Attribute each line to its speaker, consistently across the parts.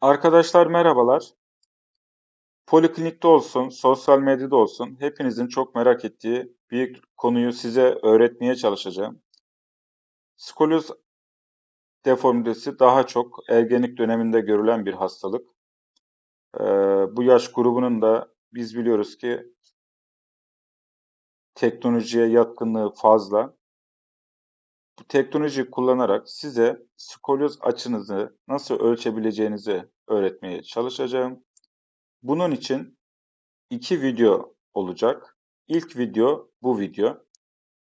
Speaker 1: Arkadaşlar merhabalar. Poliklinikte olsun, sosyal medyada olsun hepinizin çok merak ettiği bir konuyu size öğretmeye çalışacağım. Skolyoz deformitesi daha çok ergenlik döneminde görülen bir hastalık. Ee, bu yaş grubunun da biz biliyoruz ki teknolojiye yatkınlığı fazla. Bu teknolojiyi kullanarak size skolyoz açınızı nasıl ölçebileceğinizi öğretmeye çalışacağım. Bunun için iki video olacak. İlk video bu video.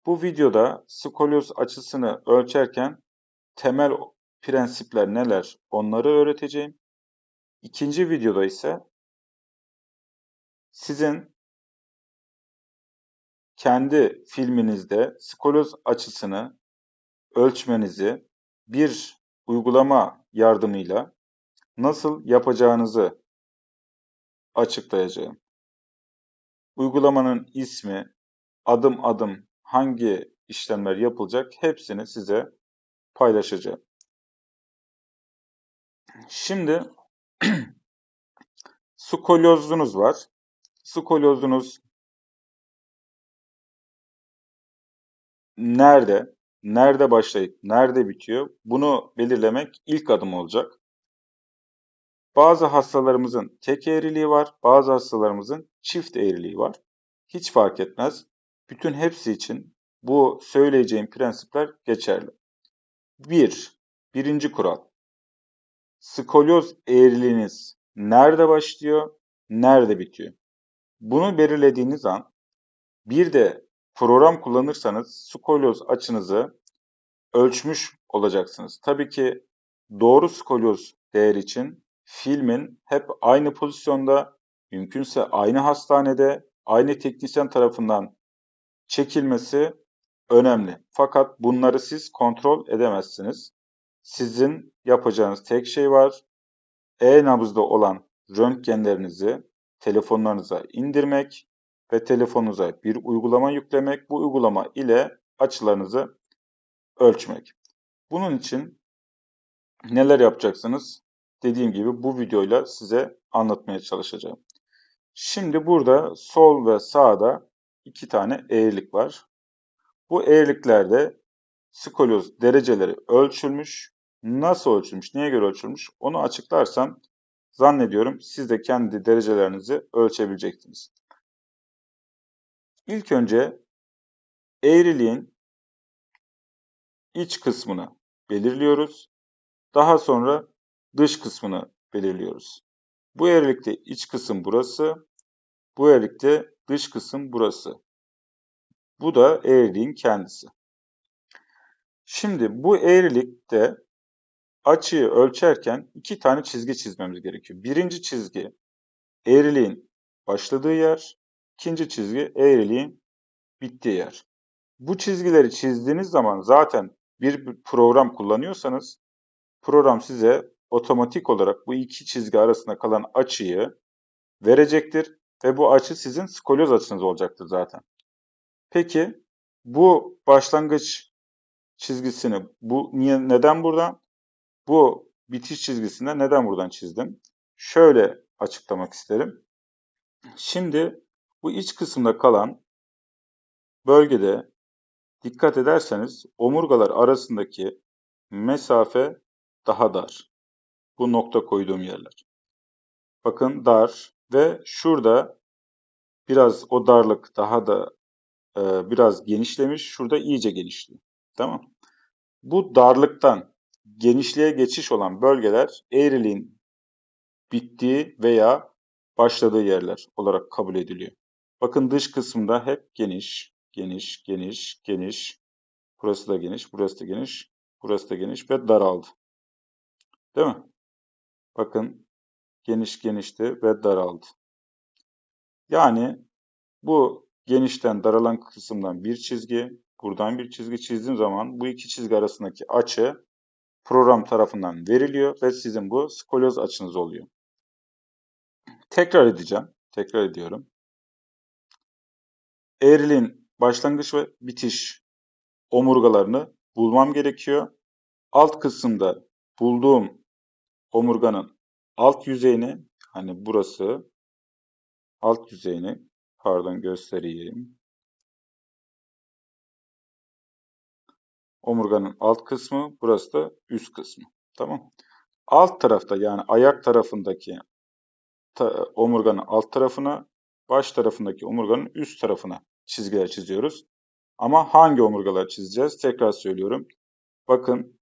Speaker 1: Bu videoda skolyoz açısını ölçerken temel prensipler neler onları öğreteceğim. İkinci videoda ise sizin kendi filminizde skolyoz açısını ölçmenizi bir uygulama yardımıyla nasıl yapacağınızı açıklayacağım. Uygulamanın ismi, adım adım hangi işlemler yapılacak hepsini size paylaşacağım. Şimdi skolyozunuz var. Skolyozunuz nerede, nerede başlayıp nerede bitiyor bunu belirlemek ilk adım olacak. Bazı hastalarımızın tek eğriliği var, bazı hastalarımızın çift eğriliği var. Hiç fark etmez. Bütün hepsi için bu söyleyeceğim prensipler geçerli. 1. Bir, birinci kural. Skolyoz eğriliğiniz nerede başlıyor, nerede bitiyor? Bunu belirlediğiniz an bir de program kullanırsanız skolyoz açınızı ölçmüş olacaksınız. Tabii ki doğru skolyoz değer için filmin hep aynı pozisyonda, mümkünse aynı hastanede, aynı teknisyen tarafından çekilmesi önemli. Fakat bunları siz kontrol edemezsiniz. Sizin yapacağınız tek şey var. E-nabızda olan röntgenlerinizi telefonlarınıza indirmek ve telefonunuza bir uygulama yüklemek. Bu uygulama ile açılarınızı ölçmek. Bunun için neler yapacaksınız? dediğim gibi bu videoyla size anlatmaya çalışacağım. Şimdi burada sol ve sağda iki tane eğrilik var. Bu eğriliklerde skolyoz dereceleri ölçülmüş. Nasıl ölçülmüş, niye göre ölçülmüş onu açıklarsam zannediyorum siz de kendi derecelerinizi ölçebileceksiniz. İlk önce eğriliğin iç kısmını belirliyoruz. Daha sonra dış kısmını belirliyoruz. Bu eğrilikte iç kısım burası, bu eğrilikte dış kısım burası. Bu da eğriliğin kendisi. Şimdi bu eğrilikte açıyı ölçerken iki tane çizgi çizmemiz gerekiyor. Birinci çizgi eğriliğin başladığı yer, ikinci çizgi eğriliğin bittiği yer. Bu çizgileri çizdiğiniz zaman zaten bir program kullanıyorsanız program size otomatik olarak bu iki çizgi arasında kalan açıyı verecektir ve bu açı sizin skolyoz açınız olacaktır zaten. Peki bu başlangıç çizgisini bu niye neden buradan? Bu bitiş çizgisinde neden buradan çizdim? Şöyle açıklamak isterim. Şimdi bu iç kısımda kalan bölgede dikkat ederseniz omurgalar arasındaki mesafe daha dar bu nokta koyduğum yerler. Bakın dar ve şurada biraz o darlık daha da e, biraz genişlemiş. Şurada iyice genişliyor. Tamam. Bu darlıktan genişliğe geçiş olan bölgeler eğriliğin bittiği veya başladığı yerler olarak kabul ediliyor. Bakın dış kısımda hep geniş, geniş, geniş, geniş. Burası da geniş, burası da geniş, burası da geniş ve daraldı. Değil mi? Bakın geniş genişti ve daraldı. Yani bu genişten daralan kısımdan bir çizgi, buradan bir çizgi çizdiğim zaman bu iki çizgi arasındaki açı program tarafından veriliyor ve sizin bu skolyoz açınız oluyor. Tekrar edeceğim. Tekrar ediyorum. Eğriliğin başlangıç ve bitiş omurgalarını bulmam gerekiyor. Alt kısımda bulduğum omurganın alt yüzeyini hani burası alt yüzeyini pardon göstereyim. Omurganın alt kısmı, burası da üst kısmı. Tamam. Alt tarafta yani ayak tarafındaki ta, omurganın alt tarafına, baş tarafındaki omurganın üst tarafına çizgiler çiziyoruz. Ama hangi omurgalar çizeceğiz? Tekrar söylüyorum. Bakın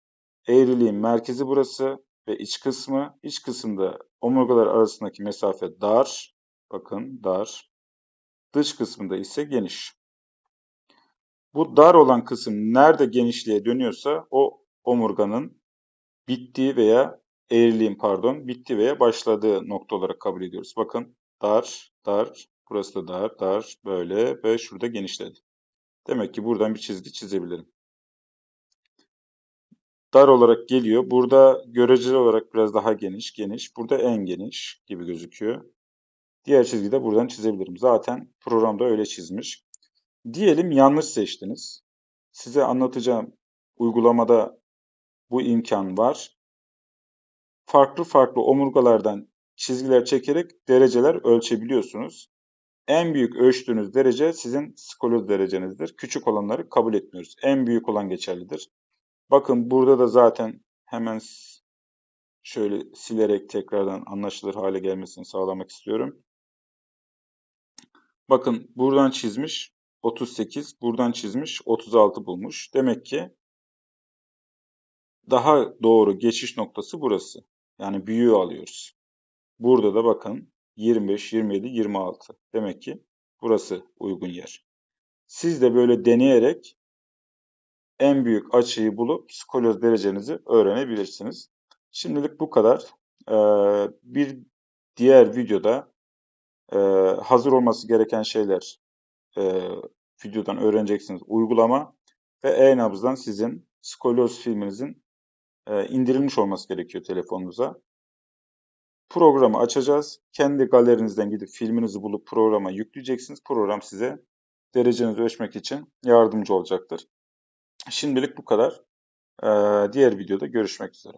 Speaker 1: eğriliğin merkezi burası ve iç kısmı. İç kısımda omurgalar arasındaki mesafe dar. Bakın dar. Dış kısmında ise geniş. Bu dar olan kısım nerede genişliğe dönüyorsa o omurganın bittiği veya eğriliğin pardon bittiği veya başladığı nokta olarak kabul ediyoruz. Bakın dar, dar, burası da dar, dar, böyle ve şurada genişledi. Demek ki buradan bir çizgi çizebilirim. Dar olarak geliyor. Burada göreceli olarak biraz daha geniş, geniş. Burada en geniş gibi gözüküyor. Diğer çizgiyi de buradan çizebilirim. Zaten programda öyle çizmiş. Diyelim yanlış seçtiniz. Size anlatacağım uygulamada bu imkan var. Farklı farklı omurgalardan çizgiler çekerek dereceler ölçebiliyorsunuz. En büyük ölçtüğünüz derece sizin skoloz derecenizdir. Küçük olanları kabul etmiyoruz. En büyük olan geçerlidir. Bakın burada da zaten hemen şöyle silerek tekrardan anlaşılır hale gelmesini sağlamak istiyorum. Bakın buradan çizmiş 38, buradan çizmiş 36 bulmuş. Demek ki daha doğru geçiş noktası burası. Yani büyüğü alıyoruz. Burada da bakın 25, 27, 26. Demek ki burası uygun yer. Siz de böyle deneyerek en büyük açıyı bulup skoloz derecenizi öğrenebilirsiniz. Şimdilik bu kadar. Ee, bir diğer videoda e, hazır olması gereken şeyler e, videodan öğreneceksiniz. Uygulama ve e-nabızdan sizin skolyoz filminizin e, indirilmiş olması gerekiyor telefonunuza. Programı açacağız. Kendi galerinizden gidip filminizi bulup programa yükleyeceksiniz. Program size derecenizi ölçmek için yardımcı olacaktır. Şimdilik bu kadar. Ee, diğer videoda görüşmek üzere.